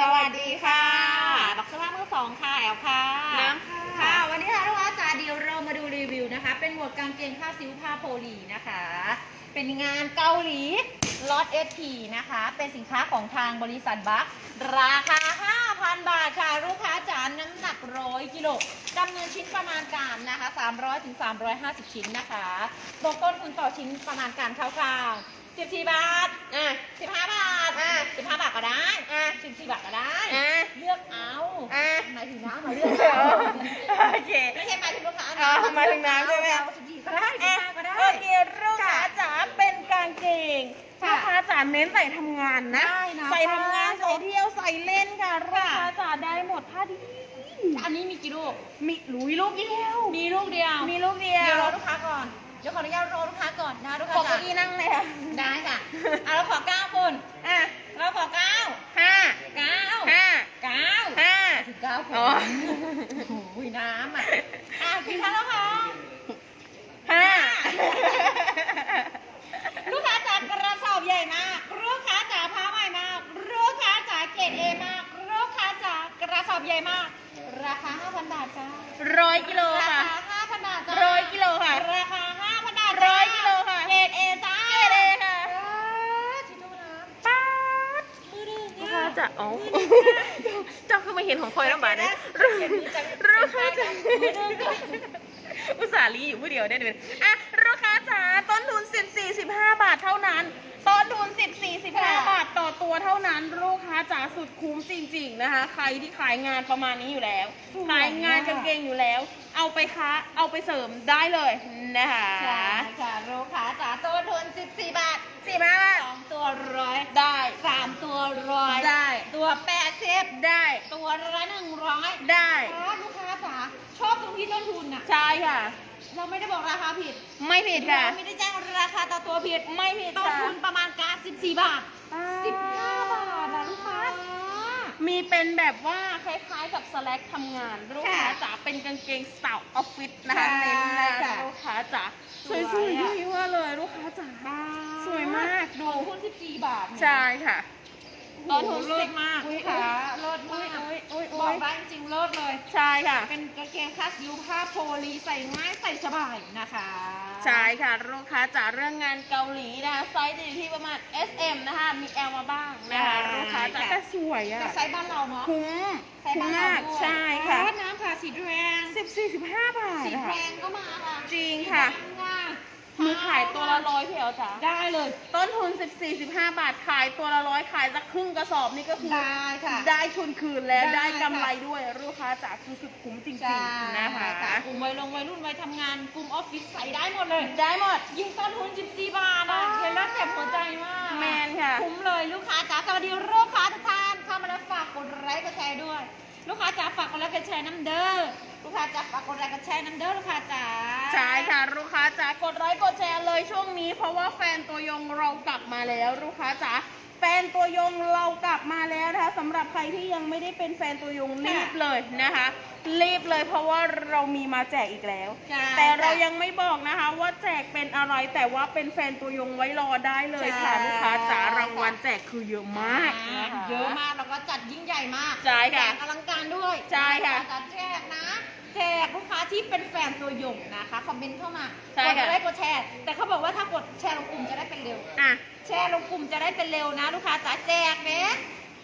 สวัสดีค่ะบักสภาพมือสองค่ะแอลค่ะ น้ำค่ะค่ะวันนี้ค่ะลูกค้าจ๋าเดี๋ยวเรามาดูรีวิวนะคะ เป็นหมวดกางเกงผ้าซิวผ้าโพลีนะคะ เป็นงานเกาหลีล็อตเอทีนะคะ เป็นสินค้าของทางบริษัทบัคราคา 5,000 บาทค่ะ ลูกค้าจ๋าน้ำหนักร้อยกิโลจำนวนชิ้นประมาณการนะคะ 300ถึง350 ชิ้นนะคะตกต้นทุนต่อชิ้นประมาณการคร่าวๆ 14บาทอะ15บาทอะ15บาทก็ได้อะ14บาทก็ได้อะเลือกเอาอะหมายถึงน้ำมาเลือกเอาโอเคไม่ใช่หมายถึงลูกค้าอ๋อหมายถึงน้ำใช่ไหมเอา14ก็ได้15ก็ได้โอเคลูกค้าจ๋าเป็นกางเกงค่ะลูกค้าจ๋าเน้นใส่ทำงานนะได้นะใส่ทำงานค่ะใส่เที่ยวใส่เล่นค่ะลูกค่ะค้าจ๋าได้หมดผ้าดีอันนี้มีกี่ลูกมีหลุยลูกเดียว มีลูกเดียว มีลูกเดียเดี๋ยววรอลูกค้าก่อน อลูกค้าก่อนนะลูกขค้าอเก้าอี้นั่งเลยค่ะได้ค่ะอะเราขอเก้าคนอะเราขอเก้าห้าเก้าห้าเก้าห้าถึงเก้าคนอ๋อโอ้ยน้ำอะอะกี่ครั้งแล้วคะห้าลูกค้าจ๋ากระสอบใหญ่มากลูกค้าจ๋าผ้าใหม่มากลูกค้าจ๋าเกรดเอมากลูกค้าจ๋ากระสอบใหญ่มาก ราคา5,000บาทจ้าร้อยกิโลราค่ะคา5,000บาทจ้าร้อยกิโลค่ะ ราคา5,000บาทร้อยกิโลค่ะเกร ดเอจ้าเกรด A ค่ะชิโนน้ำป๊าดมือดึงลูกค้าจะเอาเจ้าคือมาเห็นของคอยน้ำบาดเนี่ยเห็นมือจังลูกค้าจะมือดึงก่อนอุตส่าห์รีอยู่ผู้เดียวได้เลยอะลูกค้า จ๋าต้นทุน 14 15 บาทเท่านั้น ต้นทุน 14 15 บาทต่อตัวเท่านั้น ลูกค้าจ๋าสุดคุ้มจริง ๆนะคะ ใครที่ขายงานประมาณนี้อยู่แล้วขายงานกางเกงอยู่แล้ว เอาไปค้าเอาไปเสริมได้เลยนะคะใช่ค่ะลูกค้าจ๋าต้นทุน 14 บาทสี่บาทสองตัวร้อยได้สามตัวร้อยได้ตัวแปดสิบได้ตัวละหนึ่งร้อยได้ลูกค้าจ๋าชอบตรงที่ต้นทุนน่ะ ใช่ค่ะ เราไม่ได้บอกราคาผิดไม่ผิดค่ะ เราไม่ได้แจ้งราคาต่อตัวผิดไม่ผิดต้นค่ะทุนประมาณการ14 บาท 15 บาทนะลูกค้า มีเป็นแบบว่าคล้ายๆกับสแลกทำงานลูกค้าค่ะจ๋าเป็นกางเกงสาวออฟฟิศนะคะใช่เน้นนะค่ะลูกค้าจ๋าสสววยยๆอะที่ว่าเลยลูกค้าจ๋าสวยมากดูต้นทุน14 บาทใช่ค่ะ ต้นทุนเลิศมากอุ๊ลูยกค้าเลิศอุ้มายกอุ้ยอุ้ยบอุ้อกยได้จริงๆเลิศเลย ใช่ค่ะ เป็นกางเกงคาสยูผ้าโพลีใส่ง่ายใส่สบายนะคะใช่ค่ะ ลูกค้าจ๋าเรื่องงานเกาหลีนะคะไซส์จะอยู่ที่ประมาณ S M นะคะ มี L มาบ้างนะคะ ลูกค้าจ๋าแต่สวยอะ แต่ไซส์บ้านเราเนาะคุ้มไซส์คุ้บ้ามนเรามากด้วยใช่ค่ะ อ๋อน้ำค่ะสีแดงสิบสี่สิบห้าบาทสีอะแดค่ะ งก็มาค่ะจริงค่ะ สีแด งค่ะมือขายตัวละร้อยเพียวจ๋าได้เลย ต้นทุน 14 15 บาทขายตัวละร้อยขายสักครึ่งกระสอบนี่ก็คือได้ค่ะได้ทุนคืนแล้วได้ได้ค่ะ กำไรด้วยลูกค้าจ๋าคือสุดคุ้มจริงใช่ๆนะคะกลุ่มวัยลงวัยรุ่นวัยทำงานกลุ่มออฟฟิศใส่ได้หมดเลย ได้หมด ยิ่งต้นทุน14บาทอะอ๋อเห็นแล้วเจ็บหัวใจมากแมนค่ะ คุ้มเลยลูกค้าจ๋าสวัสดีลูกค้าทุกท่านเข้ามาแล้วฝากกดไลค์กดแชร์ด้วย ลูกค้าจ๋าฝากกดไลค์กดแชร์น้ำเด้อ ลูกค้าจ๋าฝากกดไลค์กดแชร์น้ำเด้อลูกค้าจ๋าใช่ค่ะลูกค้าจ๋ากดไลค์กดแชร์เลยช่วงนี้ เพราะว่าแฟนตัวยงเรากลับมาแล้วลูกค้าจ๋าแฟนตัวยงเรากลับมาแล้วนะคะสำหรับใครที่ยังไม่ได้เป็นแฟนตัวยงรีบเลยนะคะ รีบเลยเพราะว่าเรามีมาแจกอีกแล้ว ใช่แต่เรายังไม่บอกนะคะ ว่าแจกเป็นอะไรแต่ว่าเป็นแฟนตัวยงไว้รอได้เลยค่ะใช่ ลูกค้าจ๋ารางวัลแจกคือเยอะมากนะคะเยอะมากแล้วก็จัดยิ่งใหญ่มากใช่ค่ะแจกอลังการด้วยใช่ค่ะ จัดแจกนะ แจกลูกค้าที่เป็นแฟนตัวยงนะคะคอมเมนต์เข้ามาใช่กดค่ะ ไลค์กดแชร์ แต่เขาบอกว่าถ้ากดแชร์ลงกลุ่มจะได้เป็นเร็ว อะ แชร์ลงกลุ่มจะได้เป็นเร็วนะ ลูกค้าจ๋าแจกเนะ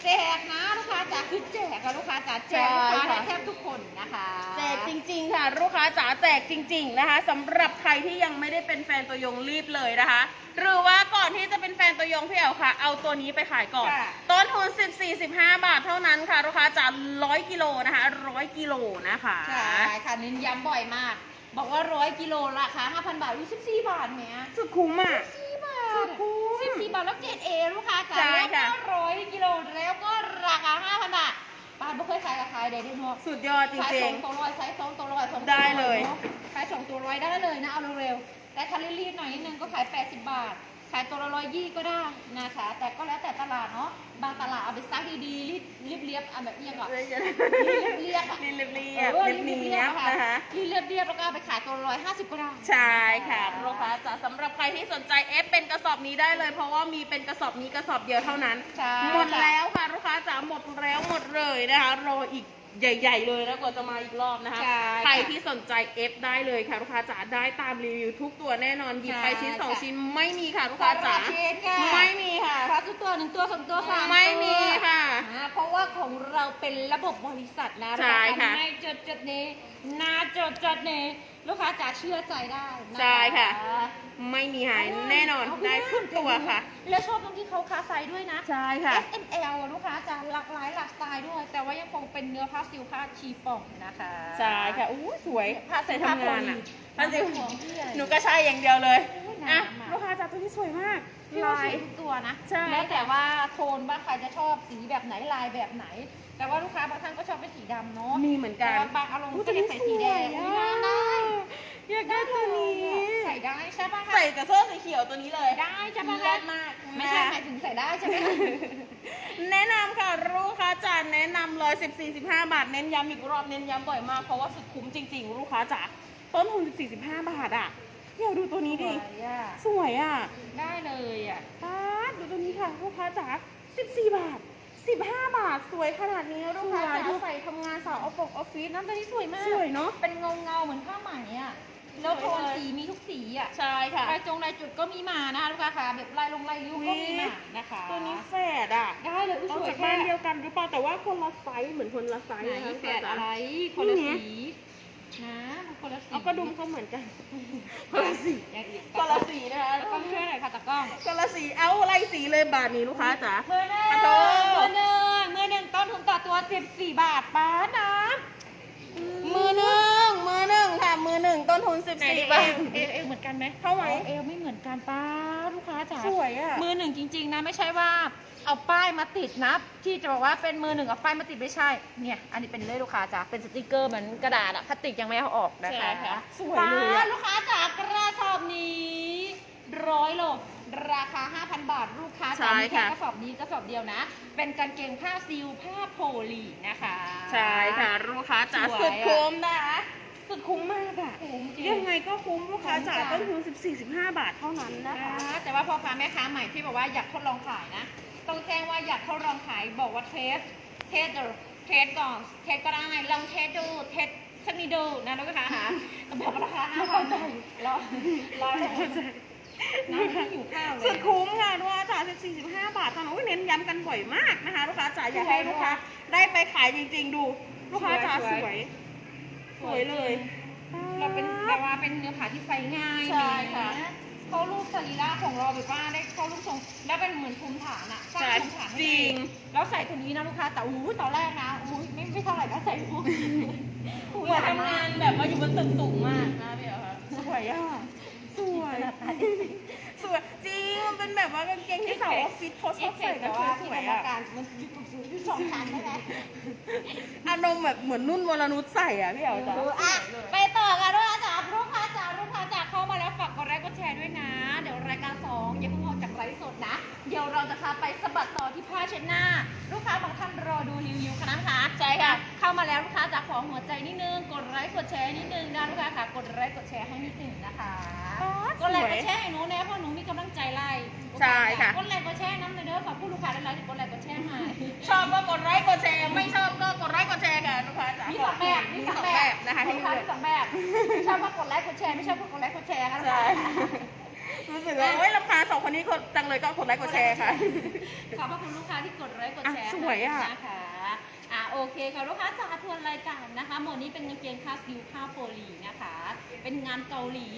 แจกนะลูกค้าจ๋าคือแจกอะลูกค้าจ๋าแจกลูกค้าใช่ค่ะ ได้แทบทุกคนนะคะแจกจริงๆ ค่ะ ลูกค้าจ๋าแจกจริง ๆ นะคะสำหรับใครที่ยังไม่ได้เป็นแฟนตัวยงรีบเลยนะคะ หรือว่าก่อนที่จะเป็นแฟนตัวยงพี่เอ๋วค่ะ เอาตัวนี้ไปขายก่อน ค่ะต้น ทุน 14 15 บาทเท่านั้นค่ะลูกค้าจ๋า100กิโลนะคะ100กิโลนะคะใช่ค่ะเน้นย้ำบ่อยมาก บอกว่าร้อยกิโลราคา5,000 บาทวิสิบสี่บาทแหมสุดคุ้มอะสี่บาสุทดคุ้มสิบสี่บาทแล้วเกรดเอลูกค้าจ๋าใช่แล้วค่ะ ก็ร้อยกิโลแล้วก็ราคาห้าพันบาทป้าไม่เคยขายกับใครเด็ดเนาะ สุดยอดจขายริสงองตัวร้อยไซส์สองตัวร้อยสองตัวได้เลยนอะขายสองตัวร้อยได้เลยนะ เอาเร็วๆแต่ถ้ารีบๆหน่อยนิดนึงก็ขาย 80 บาท ขายตัวละร้อยยี่ก็ได้นะคะ แต่ก็แล้วแต่ตลาดเนาะบางตลาดเอาไปซักดีๆรีบรีบเรียบๆอะแบบนี้ก่อนๆเรียบๆอะเรียบๆเรีเอยบอๆรีเรียบบๆๆเรีเนียยบบๆๆค่ะนะคะรีบเรียบเรียบๆแล้วก็เอาไปขายตัวละร้อยห้าสิบก็ได้ใช่ค่ะลูกค้าจ๋าสำหรับใครที่สนใจเอฟเป็นกระสอบนี้ได้เลย เพราะว่ามีเป็นกระสอบนี้กระสอบเดียวเท่านั้นใช่หมดแล้วค่ะลูกค้าจ๋าหมดแล้วหเลยนะคะรออีก ใหญ่ ๆ เลยแล้วกว่าจะมาอีกรอบนะคะ ใช่ใครค่ะที่สนใจเอฟได้เลยค่ะลูกค้าจ๋าได้ตามรีวิวทุกตัวแน่นอนหยิบไปใช่ชิ้นสองค่ะ ชิ้นไม่มีค่ะลูกค้าจ๋าสำหรับเชนค่ะไม่มีค่ะ พาทุกตัวหนึ่งตัวสองตัวสามไม่ตัวมีค่ะอ่าเพราะว่าของเราเป็นระบบบริษัทนะใช่ค่ะไม่จดจดเนนาจดจดเนลูกค้าจะเชื่อใจได้นใช่ค่ะ ไม่มีหายแน่นอนได้ ทุกตัวค่ะ แล้วชอบตรงที่เขาคาไซส์ด้วยนะ ใช่ค่ะ S M L ลูกค้าจะหลากหลายหลากสไตล์ด้วย แต่ว่ายังคงเป็นเนื้อผ้าซิลผ้าชีฟองนะคะใช่ค่ะอู้สวยผ้าใส่ผ้าทำงานอะผ้าผ้าซิซิลลของพี่อะไรหนูก็ใช่อย่างเดียวเลยโอ้ยอะน้ำอะลูกค้าจ๋าตัวนี้สวยมากลายทุกตัวนะใช่แล้วแต่ว่าโทนว่าใครจะชอบสีแบบไหนลายแบบไหน แต่ว่าลูกค้าบางท่านก็ชอบเป็นสีดำเนาะมีเหมือนกันแต่ว่าบางอารมณ์อุ๊ยก็จะใส่สีแดงตัวอุ๊ยนี้น่าสวยได้ อะอยากได้ตัวนี้ ใส่ได้ใช่ปะคะใส่กับเสื้อสีเขียวตัวนี้เลยได้ใช่ปะเลิคะศมากไม่ใช่หมายถึงใส่ได้ใช่ไหมแนะนำค่ะลูกค้าจ๋าแนะนำเลย14 15 บาท เน้นย้ำอีกรอบเน้นย้ำบ่อยมากเพราะว่าสุดคุ้มจริง ๆ ลูกค้าจ๋าต้นทุน14 15 บาทอะเดี๋ยวดูตัวนี้ดิ สวยอะสวยอะ ได้เลยอะป๊าดดูตัวนี้ค่ะลูกค้าจ๋า14 บาท 15 บาทสวยขนาดนี้ลูกค้าสวยจ๋าใส่ทำงานสาวออฟฟิศออฟฟิศน้ำตัวนี้สวยมาก สวยเนาะเป็นเงาเงาๆเหมือนผ้าไหมอะ แล้วโทนสวยเลยสีมีทุกสีอะใช่ค่ะลายจงลายจุดก็มีมานะคะลูกค้าค่ะแบบลายลงลายริ้วก็มีมานะคะ ตัวนี้แฝดอะได้เลยอุ๊ยเอาสวยจากแค่บ้านเดียวกันหรือเปล่าแต่ว่าคนละไซส์เหมือนคนละไซส์ไหนนะคะแฝดลูกค้าจ๋าอะไรคนละนี่ไงสีนะมันคนละสีเอากระดุมเขาเหมือนกันคนละสีอย่างอีกคนละสีนะคะตะกล้องช่วยหน่อยค่ะตะกล้องคนละสีเอาไล่สีเลยบาทนี้ลูกค้าจ๋าเมื่อหนึ่งปะโถเมื่อหนึ่งเมื่อหนึ่งต้นทุนต่อตัว14บาทป้านะมือหนึ่งมือหนึ่งค่ะ มือหนึ่งต้นทุนสิบไหนสี่เอบาทเอวเอวเหมือนกันไหมเท่าไหร่เอวไม่เหมือนกันป้าลูกค้าจ๋าสวยอะ มือหนึ่งจริง ๆ นะไม่ใช่ว่าเอาป้ายมาติดนะที่จะบอกว่าเป็นมือหนึ่งเอาป้ายมาติดไม่ใช่เนี่ย อันนี้เป็นเลยลูกค้าจ๋าเป็นสติกเกอร์เหมือนกระดาษอะพลาสติกยังไม่เอาออกนะคะใช่ค่ะสวยเลยอะ ป้าลูกค้าจ๋ากระสอบนี้ร้อยโลราคา 5,000 บาทลูกค้าจ๋ามีแค่กระสอบนี้กระสอบเดียวนะ เป็นกางเกงผ้าซิลผ้าโพลีนะคะ ใช่ค่ะลูกค้าจ๋าสวยอะ สุดคุ้มนะคะ สุดคุ้มมากอะคุ้มจริง ยังไงก็คุ้มลูกค้าจ๋าคุ้มจ้ะต้นทุนสิบสี่สิบห้าบาทเท่านั้นนะคะ แต่ว่าพ่อค้าแม่ค้าใหม่ที่บอกว่าอยากทดลองขายนะ ต้องแจ้งว่าอยากทดลองขายบอกว่าเทส เทสเดอเทสก่อนเทสก็ได้ลองเทสดูเทสสักนิดดูนะลูกค้าหาแบบราคาห้าพันรอรอเลยน้ำที่อยู่ข้าวเลสุยดคุ้มค่ะลูกค้าจ๋าสิบสี่สิบห้าบาทเท่านั้นอุ๊ยเน้นย้ำกันบ่อยมากนะคะ ลูกค้าจ๋าอยากให้ลูกค้าได้ไปขายจริง ๆ ดู ลูกค้าจ๋าสวย สวยเลย เราเป็นแบบว่าเป็นเนื้อผ้าที่ใส่ง่ายใช่ค่ะ นเข้ารูปสรีระของเราแบบว่าได้เข้ารูปทรงแล้วเป็นเหมือนภูมิฐานอะสร้างภูมิฐานให้จริง แล้วใส่ตัวนี้นะลูกค้าแต่อู้ตอนแรกนะอู้ไม่ไม่เท่าไหร่นะใส่อู้เหมือนทำงานแบบว่าอยู่บนตึกสูงมากนะพี่เหรอคะสวยอะสวยสวยจริงมันเป็นแบบว่ากางเกงที่สาวออฟฟิศเขาชเออบฟเฟใส่กต์กัแบนบว่าสที่วยทำๆอะ การมันอยู่อยู่ สองชั้นใช่ไหมอารมณ์แบบเหมือนนุ่นวรนุชใส่อะพี่เหรอจ๊ะอะไปต่อกันด้วยอา เดี๋ยวเราจะพาไปสะบัดต่อที่ผ้าเช็ดหน้า ลูกค้าบางท่านรอดูรีวิวกันนะคะใช่ค่ะ เข้ามาแล้วลูกค้าจ๋าขอหัวใจนิดนึง กดไลค์กดแชร์นิดนึงนะลูกค้าค่ะ กดไลค์กดแชร์ให้นิดนึงนะคะ กดไลค์กดแชร์ให้หนูนะเพราะหนูมีกำลังใจไล่ใช่ค่ะ กดไลค์กดแชร์น้ำเด้อขอบคุณลูกค้าหลายๆที่กดไลค์กดแชร์ให้ชอบก็กดไลค์กดแชร์ ไม่ชอบก็กดไลค์กดแชร์ค่ะลูกค้าจ๋ามีสองแบบมีมีสสอองงแบแบบบนะคะให้ให้เลืเลืออกกสองแบบ ชอบก็กดไลค์กดแชร์ ไม่ชอบก็กดไลค์กดแชร์กันใช่ รู้สึกว่าโอ๊ยรำคาญสองคนนี้กดจังเลยก็กดไลค์กดแชร์ค่ะ ขอบพระคุณลูกค้าที่กดไลค์กดแชร์อะสวยอะ นะคะอะโอเคค่ะลูกค้าจ๋าทวนรายการนะคะหมวดนี้เป็นกางเกงผ้าซิวผ้าโพลีนะคะ เป็นงานเกาหลี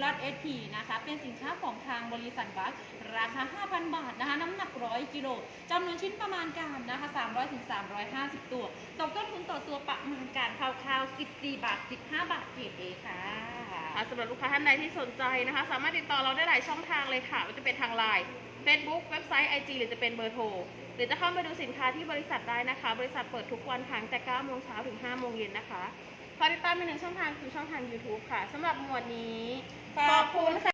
ลอตเอทีนะคะ เป็นสินค้าของทางบริษัทบัคราคา 5,000 บาทนะคะ น้ำหนัก 100 กิโลจำนวนชิ้นประมาณการนะคะ 300ถึง350 ตัวตกต้นทุนต่อตัวประมาณการคร่าวๆ14 บาท 15 บาทเกรดเอค่ะ ค่ะสำหรับลูกค้าท่านใดที่สนใจนะคะ สามารถติดต่อเราได้หลายช่องทางเลยค่ะม่ว่าจะเป็นทางไลน์ Facebook เว็บไซต์ IG หรือจะเป็นเบอร์โทร หรือจะเข้ามาดูสินค้าที่บริษัทได้นะคะ บริษัทเปิดทุกวันทั้งแต่9โมงเช้าถึง5โมงเย็นนะคะฝากติดตามในหนึ่งช่องทางคือช่องทาง YouTube ค่ะสำหรับหมวดนี้ขอบคุณค่ะ